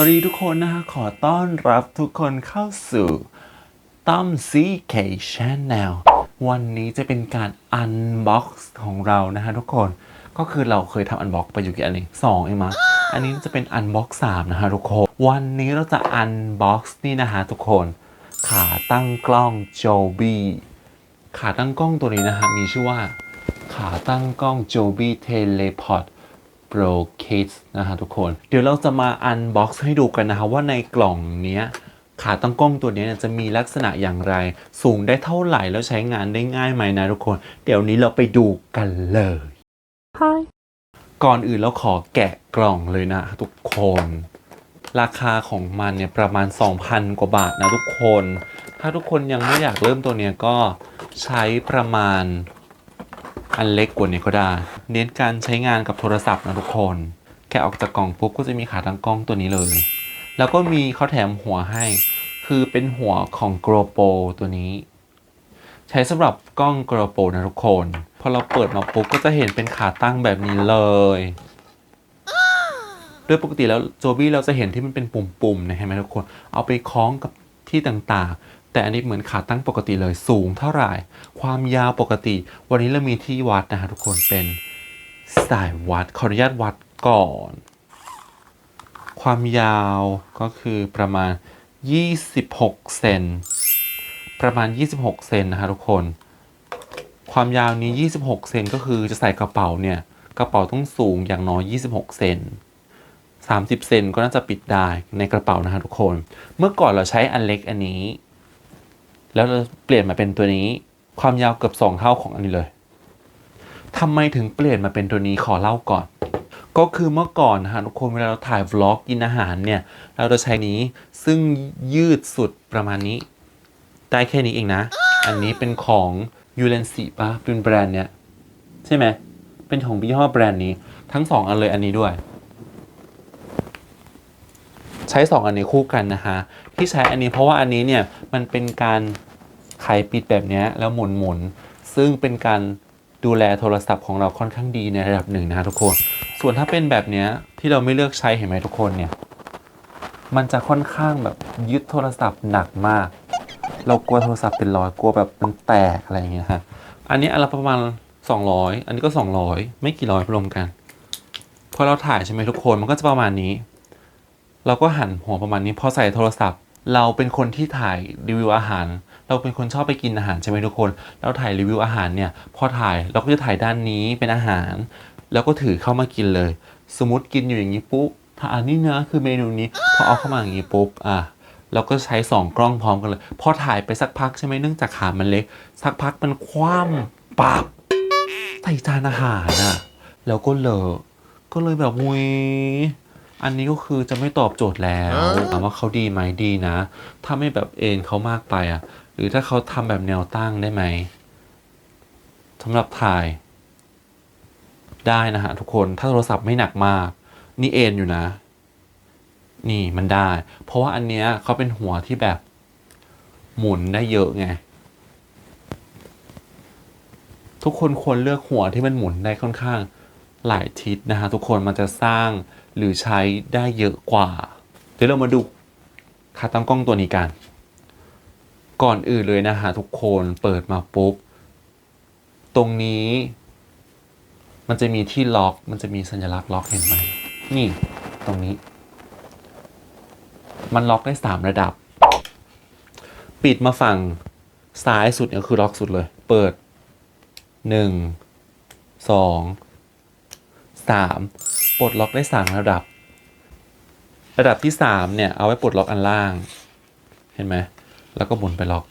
วัสดีทุกคนนะฮะขอต้อนรับทุกคนเข้าสู่ต้อม CK Channel วันนี้จะเป็นการ Unbox ของเรานะฮะทุกคนก็คือเราเคยทำ Unbox ไปอยู่กี่อันนี้สองเองมั้งอันนี้จะเป็น Unbox 3 นะฮะทุกคน วันนี้เราจะ Unbox นี่นะฮะทุกคน ขาตั้งกล้อง Joby ขาตั้งกล้องตัวนี้นะฮะมีชื่อว่า ขาตั้งกล้องโจบี้เทเลพอท Joby Teleport Pro Case นะฮะทุกคน เดี๋ยวเราจะมาอันบ็อกซ์ให้ดูกันนะฮะว่าในกล่องเนี้ยขาตั้งกล้องตัวเนี้ยเนี่ยจะมีลักษณะอย่างไร สูงได้เท่าไหร่แล้วใช้งานได้ง่ายไหมนะทุกคน เดี๋ยวนี้เราไปดูกันเลย Hi. ก่อนอื่นเราขอแกะกล่องเลยนะทุกคน ราคาของมันเนี่ยประมาณ 2,000 กว่าบาทนะทุกคน ถ้าทุกคนยังไม่อยากเริ่มตัวเนี้ยก็ใช้ประมาณ อันเล็กกว่านี้ก็ได้เน้นการใช้งานกับโทรศัพท์นะทุกคน แกะออกจากกล่องปุ๊บก็จะมีขาตั้งกล้องตัวนี้เลย แล้วก็มีเขาแถมหัวให้ คือเป็นหัวของ GoPro ตัวนี้ ใช้สำหรับกล้อง GoPro นะทุกคน พอเราเปิดมาปุ๊บก็จะเห็นเป็นขาตั้งแบบนี้เลยโดยปกติแล้วโจบี้เราจะเห็นที่มันเป็นปุ่มๆนะเห็นไหมทุกคน เอาไปคล้องกับที่ต่างๆ แต่อันนี้เหมือนขาตั้งปกติเลยสูงเท่าไหร่ ความยาวปกติ วันนี้เรามีที่วัดนะฮะทุกคนเป็นสายวัดขออนุญาตวัดก่อน ความยาวก็คือประมาณ 26 เซนประมาณ 26 เซนนะฮะทุกคน ความยาวนี้ 26 เซนก็คือจะใส่กระเป๋าเนี่ย กระเป๋าต้องสูงอย่างน้อย 26 เซน30 เซนก็น่าจะปิดได้ในกระเป๋านะฮะทุกคน เมื่อก่อนเราใช้อันเล็กอันนี้ แล้วเราเปลี่ยนมาเป็นตัวนี้ ความยาวเกือบสองเท่าของอันนี้เลยทำไมถึงเปลี่ยนมาเป็นตัวนี้ขอเล่าก่อน ก็คือเมื่อก่อนนะฮะทุกคนเวลาเราถ่าย vlog กินอาหารเนี่ย เราจะใช้นี้ซึ่งยืดสุดประมาณนี้ ได้แค่นี้เองนะ อันนี้เป็นของยูเลนซีป่ะเป็นแบรนด์เนี้ยใช่ไหมเป็นของยี่ห้อแบรนด์นี้ ทั้งสองอันเลยอันนี้ด้วย ใช้สองอันนี้คู่กันนะคะ ที่ใช้อันนี้เพราะว่าอันนี้เนี่ยมันเป็นการไขปิดแบบนี้แล้วหมุนหมุนๆซึ่งเป็นการดูแลโทรศัพท์ของเราค่อนข้างดีในระดับหนึ่งนะทุกคน ส่วนถ้าเป็นแบบนี้ที่เราไม่เลือกใช้เห็นไหมทุกคนเนี่ยมันจะค่อนข้างแบบยึดโทรศัพท์หนักมาก เรากลัวโทรศัพท์เป็นรอยกลัวแบบมันแตกอะไรอย่างเงี้ยฮะอันนี้อันละประมาณ 200 อันนี้ก็ 200 ไม่กี่ร้อยรวมกันพอเราถ่ายใช่ไหมทุกคนมันก็จะประมาณนี้ เราก็หันหัวประมาณนี้พอใส่โทรศัพท์ เราเป็นคนที่ถ่ายรีวิวอาหาร เราเป็นคนชอบไปกินอาหารใช่ไหมทุกคน เราถ่ายรีวิวอาหารเนี่ยพอถ่ายเราก็จะถ่ายด้านนี้เป็นอาหาร แล้วก็ถือเข้ามากินเลย สมมติกินอยู่อย่างนี้ปุ๊บถ้าอันนี้นะคือเมนูนี้พอเอาเข้ามาอย่างนี้ปุ๊บอะเราก็ใช้สองกล้องพร้อมกันเลย พอถ่ายไปสักพักใช่ไหมเนื่องจากขามันเล็ก สักพักมันคว่ำปับใส่จานอาหารอะ แล้วก็เลอะก็เลยแบบมุย อันนี้ก็คือจะไม่ตอบโจทย์แล้วถามว่าเขาดีไหมดีนะ ถ้าไม่แบบเอ็นเขามากไปอะ หรือถ้าเขาทำแบบแนวตั้งได้ไหมสำหรับถ่าย ได้นะฮะทุกคนถ้าโทรศัพท์ไม่หนักมาก นี่เอ็นอยู่นะ นี่มันได้ เพราะว่าอันเนี้ยเขาเป็นหัวที่แบบหมุนได้เยอะไงทุกคนควรเลือกหัวที่มันหมุนได้ค่อนข้าง หลายทิศนะฮะทุกคนมันจะสร้างหรือใช้ได้เยอะกว่า เดี๋ยวเรามาดูขาตั้งกล้องตัวนี้กัน ก่อนอื่นเลยนะฮะทุกคนเปิดมาปุ๊บ ตรงนี้ มันจะมีที่ล็อก มันจะมีสัญลักษณ์ล็อกเห็นไหมนี่ตรงนี้ มันล็อกได้สามระดับ ปิดมาฝั่งซ้ายสุดเนี่ยคือล็อกสุดเลย เปิดหนึ่ งสองสามปลดล็อกได้สามระดับ ระดับที่สามเนี่ย เอาไว้ปลดล็อกอันล่าง เห็นไหม แล้วก็หมุนไปล็อก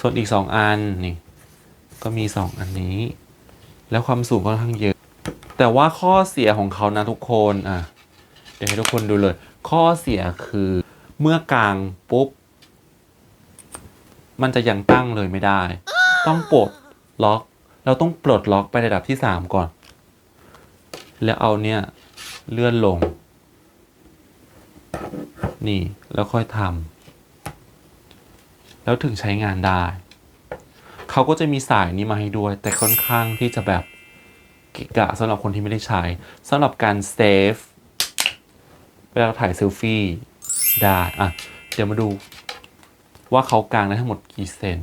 ส่วนอีกสองอันนี่ ก็มีสองอันนี้ แล้วความสูงค่อนข้างเยอะ แต่ว่าข้อเสียของเขานะทุกคน อะ เดี๋ยวให้ทุกคนดูเลย ข้อเสียคือเมื่อกลางปุ๊บ มันจะยังตั้งเลยไม่ได้ ต้องปลดล็อกเราต้องปลดล็อกไประดับที่สามก่อน แล้วเอาเนี่ยเลื่อนลง นี่แล้วค่อยทำแล้วถึงใช้งานได้ เขาก็จะมีสายนี้มาให้ด้วย แต่ค่อนข้างที่จะแบบกะกะสำหรับคนที่ไม่ได้ใช้สำหรับการเซฟเวลาถ่ายเซลฟี่ได้อะเดี๋ยวมาดูว่าเขากางได้ทั้งหมดกี่เซน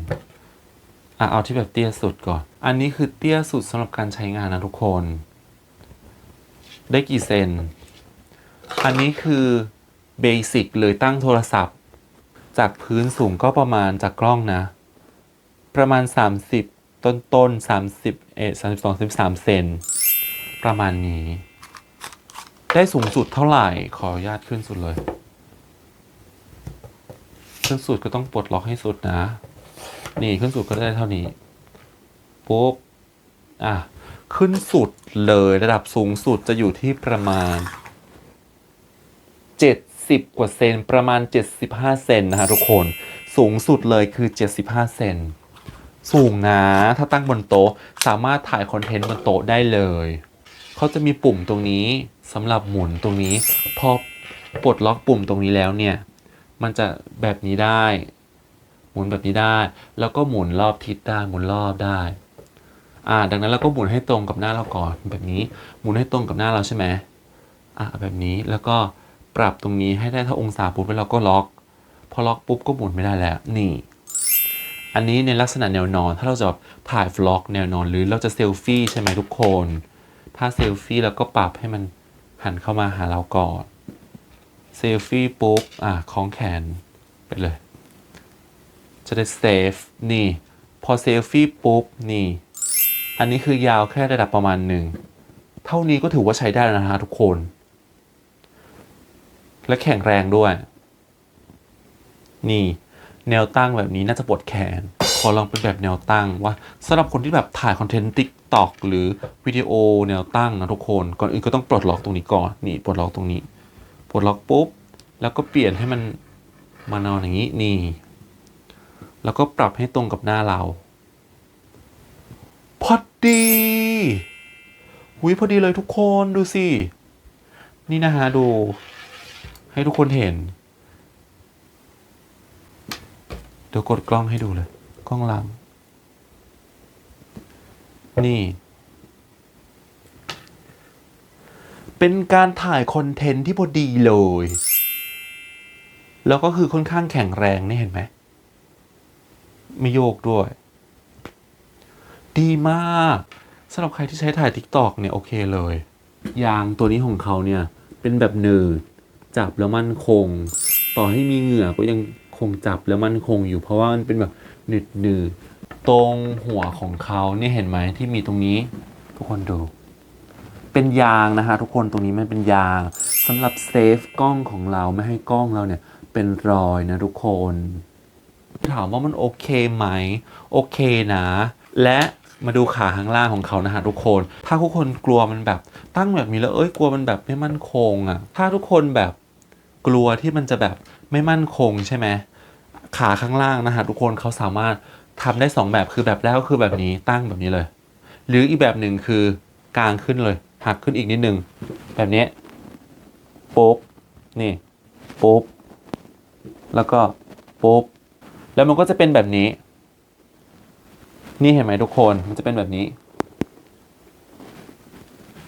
อะเอาที่แบบเตี้ยสุดก่อน อันนี้คือเตี้ยสุดสำหรับการใช้งานนะทุกคน ได้กี่เซน อันนี้คือเบสิกเลยตั้งโทรศัพท์ จากพื้นสูงก็ประมาณจากกล้องนะ ประมาณ 30 ต้นต้นๆ30เอ32 33เซนประมาณนี้ ได้สูงสุดเท่าไหร่ขออนุญาตขึ้นสุดเลย ขึ้นสุดก็ต้องปลดล็อกให้สุดนะ นี่ขึ้นสุดก็ได้เท่านี้ปุ๊บอะ ขึ้นสุดเลยระดับสูงสุดจะอยู่ที่ประมาณ 70 กว่าเซนประมาณ 75 เซนนะฮะทุกคนสูงสุดเลยคือ 75 เซนสูงนะถ้าตั้งบนโต๊ะสามารถถ่ายคอนเทนต์บนโต๊ะได้เลยเขาจะมีปุ่มตรงนี้สำหรับหมุนตรงนี้ พอปลดล็อกปุ่มตรงนี้แล้วเนี่ย มันจะแบบนี้ได้ หมุนแบบนี้ได้ แล้วก็หมุนรอบทิศได้หมุนรอบได้ อ่าดังนั้นเราก็หมุนให้ตรงกับหน้าเราก่อนแบบนี้หมุนให้ตรงกับหน้าเราใช่ไหมอ่าแบบนี้แล้วก็ปรับตรงนี้ให้ได้เท่าองศาปุ๊บแล้วเราก็ล็อก พอล็อกปุ๊บก็หมุนไม่ได้แล้วนี่ อันนี้ในลักษณะแนวนอน ถ้าเราจะถ่าย v ล็อกแนวนอนหรือเราจะเซลฟี่ใช่ไหมทุกคน ถ้าเซลฟี่แล้วก็ปรับให้มันหันเข้ามาหาเราก่อนเซลฟี่ปุ๊บอะคล้องแขนไปเลย จะได้เซฟนี่ พอเซลฟี่ปุ๊บนี่ อันนี้คือยาวแค่ระดับประมาณหนึ่ง เท่านี้ก็ถือว่าใช้ได้แล้วนะฮะทุกคน และแข็งแรงด้วย นี่ แนวตั้งแบบนี้น่าจะปวดแขน ขอลองเป็นแบบแนวตั้งว่าสำหรับคนที่แบบถ่ายคอนเทนต์ติ๊กตอกหรือวิดีโอแนวตั้งนะทุกคน ก่อนอื่นก็ต้องปลดล็อกตรงนี้ก่อน นี่ปลดล็อกตรงนี้ ปลดล็อกปุ๊บ แล้วก็เปลี่ยนให้มันมานอนอย่างนี้ นี่ แล้วก็ปรับให้ตรงกับหน้าเรา พอดีหุยพอดีเลยทุกคนดูสิ นี่นะฮะดู ให้ทุกคนเห็น เดี๋ยวกดกล้องให้ดูเลย กล้องหลัง นี่ เป็นการถ่ายคอนเทนต์ที่พอดีเลย แล้วก็คือค่อนข้างแข็งแรงนี่เห็นไหม ไม่โยกด้วย ดีมากสำหรับใครที่ใช้ถ่าย TikTok เนี่ย โอเคเลย ยางตัวนี้ของเขาเนี่ย เป็นแบบหนืดจับแล้วมั่นคง ต่อให้มีเหงื่อก็ยังคงจับแล้วมั่นคงอยู่เพราะว่ามันเป็นแบบหนืดหนืดตรงหัวของเขาเนี่ยเห็นไหมที่มีตรงนี้ ทุกคนดู เป็นยางนะฮะทุกคนตรงนี้มันเป็นยางสำหรับเซฟกล้องของเราไม่ให้กล้องเราเนี่ย เป็นรอยนะทุกคน ถามว่ามันโอเคไหม โอเคนะ และ มาดูขาข้างล่างของเขานะฮะทุกคน ถ้าทุกคนกลัวมันแบบตั้งแบบนี้แล้วเอ้ยกลัวมันแบบไม่มั่นคงอะ่ะ ถ้าทุกคนแบบกลัวที่มันจะแบบไม่มั่นคงใช่ไหมขาข้างล่างนะฮะทุกคนเขาสามารถทำได้สองแบบคือแบบแรกก็คือแบบนี้ตั้งแบบนี้เลย หรืออีกแบบหนึ่งคือกางขึ้นเลย หักขึ้นอีกนิดนึง แบบนี้ปุ๊บนี่ปุ๊บแล้วก็ปุ๊บแล้วมันก็จะเป็นแบบนี้ นี่เห็นไหมทุกคนมันจะเป็นแบบนี้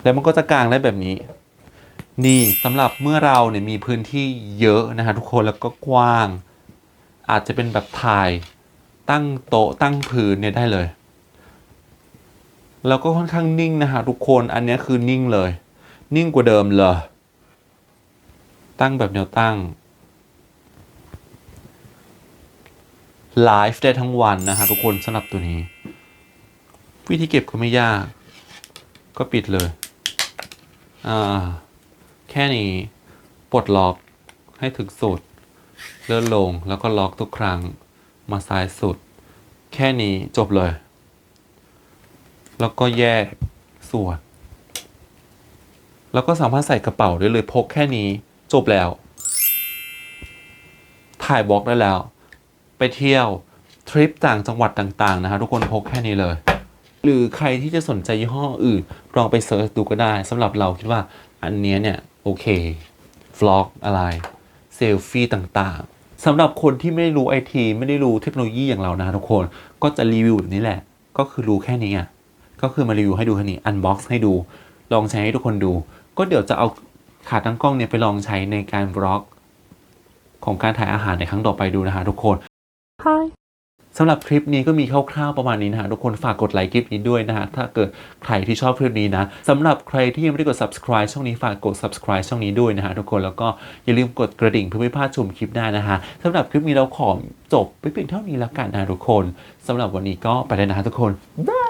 แล้วมันก็จะกางได้แบบนี้ นี่สำหรับเมื่อเราเนี่ยมีพื้นที่เยอะนะฮะทุกคนแล้วก็กว้าง อาจจะเป็นแบบถ่ายตั้งโต๊ะตั้งพื้นเนี่ยได้เลย แล้วก็ค่อนข้างนิ่งนะฮะทุกคนอันนี้คือนิ่งเลย นิ่งกว่าเดิมเลยตั้งแบบแนวตั้งไลฟ์ได้ทั้งวันนะฮะทุกคนสำหรับตัวนี้ วิธีเก็บก็ไม่ยาก ก็ปิดเลย อ่า แค่นี้ ปลดล็อกให้ถึงสุด เลื่อนลงแล้วก็ล็อกทุกครั้ง มาซ้ายสุด แค่นี้จบเลย แล้วก็แยกส่วน แล้วก็สามารถใส่กระเป๋าได้เลยพกแค่นี้จบแล้ว ถ่ายบล็อกได้แล้ว ไปเที่ยวทริปต่างจังหวัดต่าง ๆ นะฮะทุกคนพกแค่นี้เลย หรือใครที่จะสนใจยี่ห้ออื่นลองไปเซิร์ชดูก็ได้สำหรับเราคิดว่าอันนี้เนี่ย โอเคฟล็อกอะไร เซลฟี่ต่างๆสำหรับคนที่ไม่รู้ไอทีไม่ได้รู้เทคโนโลยีอย่างเรานะทุกคน ก็จะรีวิวแบบนี้แหละ ก็คือรู้แค่นี้อะก็คือมารีวิวให้ดูแค่นี้อันบ็อกซ์ให้ดู ลองใช้ให้ทุกคนดู ก็เดี๋ยวจะเอาขาตั้งกล้องเนี่ยไปลองใช้ในการบล็อก ของการถ่ายอาหารในครั้งต่อไปดูนะฮะทุกคน สำหรับคลิปนี้ก็มีคร่าวๆประมาณนี้นะฮะทุกคนฝากกดไลค์คลิปนี้ด้วยนะฮะถ้าเกิดใครที่ชอบคลิปนี้นะสำหรับใครที่ยังไม่ได้กด subscribe ช่องนี้ฝากกด subscribe ช่องนี้ด้วยนะฮะทุกคนแล้วก็อย่าลืมกดกระดิ่งเพื่อไม่พลาดชมคลิปหน้านะฮะสำหรับคลิปนี้เราขอจบไปเพียงเท่านี้แล้วกันนะทุกคนสำหรับวันนี้ก็ไปแล้วนะฮะทุกคนบาย